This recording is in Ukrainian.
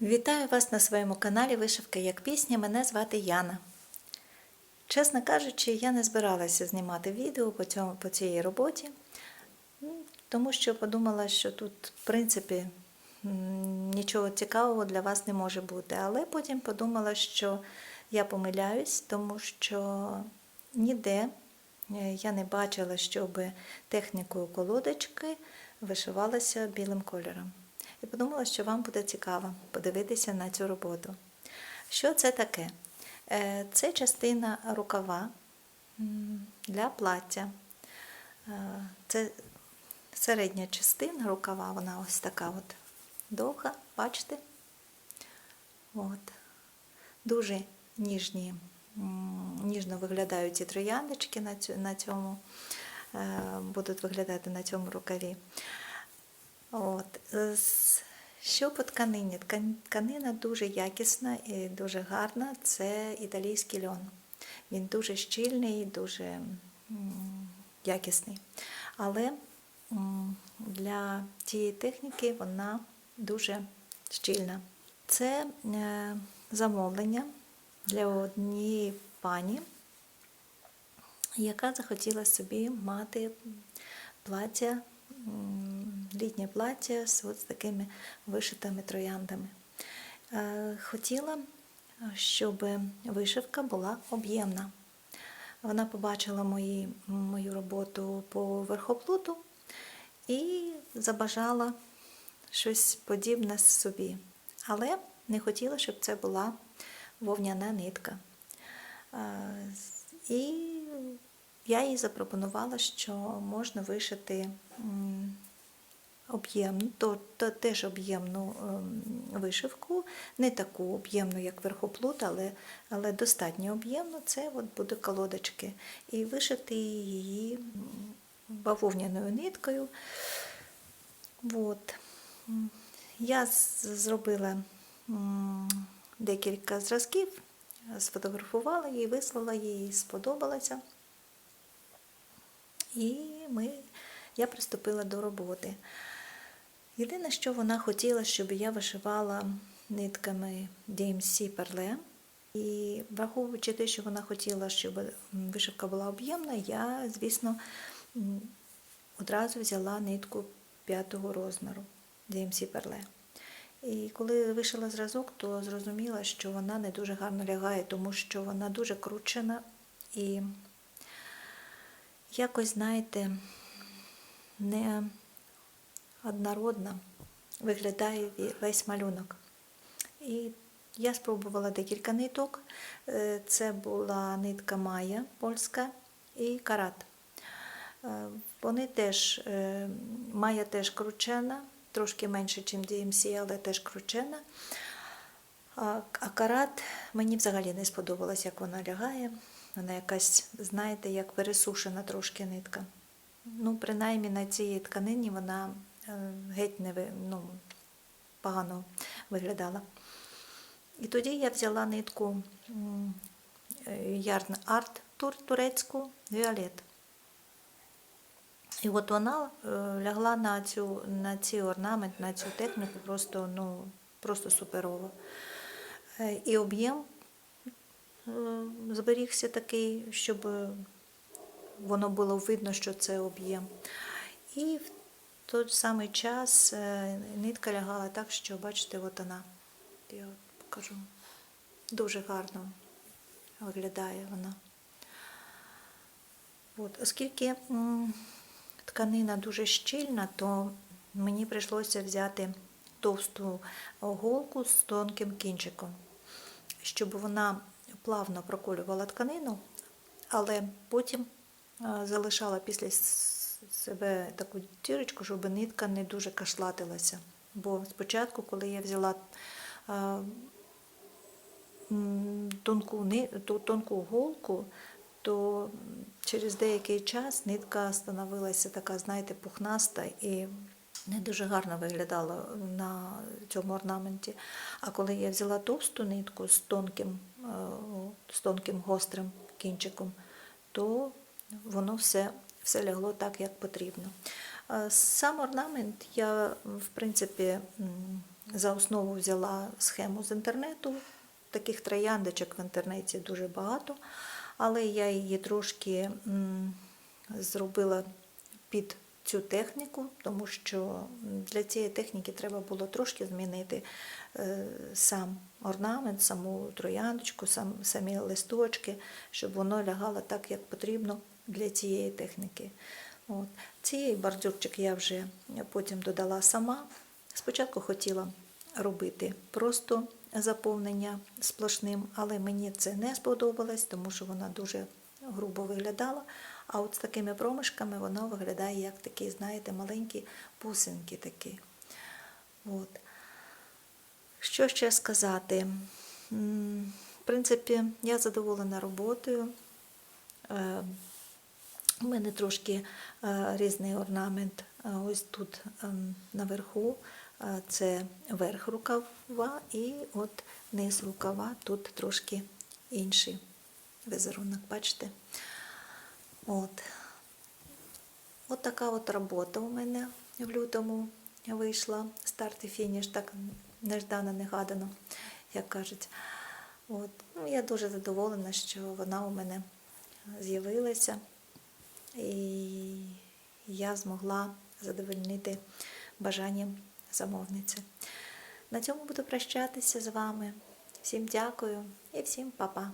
Вітаю вас на своєму каналі Вишивка як пісня. Мене звати Яна. Чесно кажучи, я не збиралася знімати відео по, цьому, по цій роботі, тому що подумала, що тут, в принципі, нічого цікавого для вас не може бути. Але потім подумала, що я помиляюсь, тому що ніде е, я не бачила, щоб технікою колодочки вишивалася білим кольором. І подумала, що вам буде цікаво подивитися на цю роботу. Що це таке? Е, Це частина рукава для плаття. Е, Це середня частина рукава, вона ось така от довга, бачите? От. Дуже ніжні, ніжно виглядають ці трояндочки на цьому, е, будуть виглядати на цьому рукаві. От. е, Що по тканині? Тканина дуже якісна і дуже гарна. Це італійський льон. Він дуже щільний, дуже якісний. Але для цієї техніки вона дуже щільна. Це е, замовлення для однієї пані, яка захотіла собі мати плаття, літнє плаття з от такими вишитими трояндами. Е, Хотіла, щоб вишивка була об'ємна. Вона побачила мої, мою роботу по верхоплуту і забажала щось подібне собі. Але не хотіла, щоб це була вовняна нитка. Е, І я їй запропонувала, що можна вишити м, об'ємну, то, то теж об'ємну ем, вишивку, не таку об'ємну, як верхоплут, але, але достатньо об'ємну. Це от буде колодочки. І вишити її бавовняною ниткою. От. Я зробила декілька зразків, сфотографувала її, вислала їй, сподобалося. І ми, я приступила до роботи. Єдине, що вона хотіла, щоб я вишивала нитками DMC перле. І враховуючи те, що вона хотіла, щоб вишивка була об'ємна, я, звісно, одразу взяла нитку п'ятого розміру DMC перле. І коли вишила зразок, то зрозуміла, що вона не дуже гарно лягає, тому що вона дуже кручена і якось, знаєте, не однородно виглядає весь малюнок. І я спробувала декілька ниток. Е, Це була нитка Майя польська і карат. Е, Вони теж, е, Майя теж кручена, трошки менше, ніж DMC, але теж кручена. А карат мені взагалі не сподобалось, як вона лягає. Вона якась, знаєте, як пересушена трошки нитка. Ну, принаймні на цій тканині вона геть не ну, погано виглядала. І тоді я взяла нитку м, е, Art турецьку Віолет. І от вона е, лягла на цю на цей орнамент, на цю техніку просто, ну, просто суперово. Е, І об'єм е, зберігся такий, щоб воно було видно, що це об'єм. В той самий час е, нитка лягала так, що, бачите, от вона. Я покажу. Дуже гарно виглядає вона. От, оскільки тканина дуже щільна, то мені прийшлося взяти товсту голку з тонким кінчиком, щоб вона плавно проколювала тканину, але потім е, залишала після себе таку дірочку, щоб нитка не дуже кашлатилася. Бо спочатку, коли я взяла тонку, тонку голку, то через деякий час нитка становилася така, знаєте, пухнаста і не дуже гарно виглядала на цьому орнаменті. А коли я взяла товсту нитку з тонким, з тонким гострим кінчиком, то воно все, все лягло так, як потрібно. Е, Сам орнамент я, в принципі, за основу взяла схему з інтернету. Таких трояндочок в інтернеті дуже багато, але я її трошки зробила під цю техніку, тому що для цієї техніки треба було трошки змінити е, сам орнамент, саму трояндочку, сам, самі листочки, щоб воно лягало так, як потрібно для цієї техніки. От. Цей бордюрчик я вже потім додала сама. Спочатку хотіла робити просто заповнення сплошним, але мені це не сподобалось, тому що вона дуже грубо виглядала. А от з такими промишками воно виглядає як такі, знаєте, маленькі бусинки такі. От. Що ще сказати? В принципі, я задоволена роботою. У мене трошки е, різний орнамент. Е, Ось тут ем, наверху е, це верх рукава і от низ рукава тут трошки інший візерунок, бачите? От. От така от робота у мене в лютому вийшла. Старт і фініш, так неждано, негадано, як кажуть. От. Ну, я дуже задоволена, що вона у мене з'явилася. І я змогла задовольнити бажанням замовниці. На цьому буду прощатися з вами. Всім дякую і всім па-па.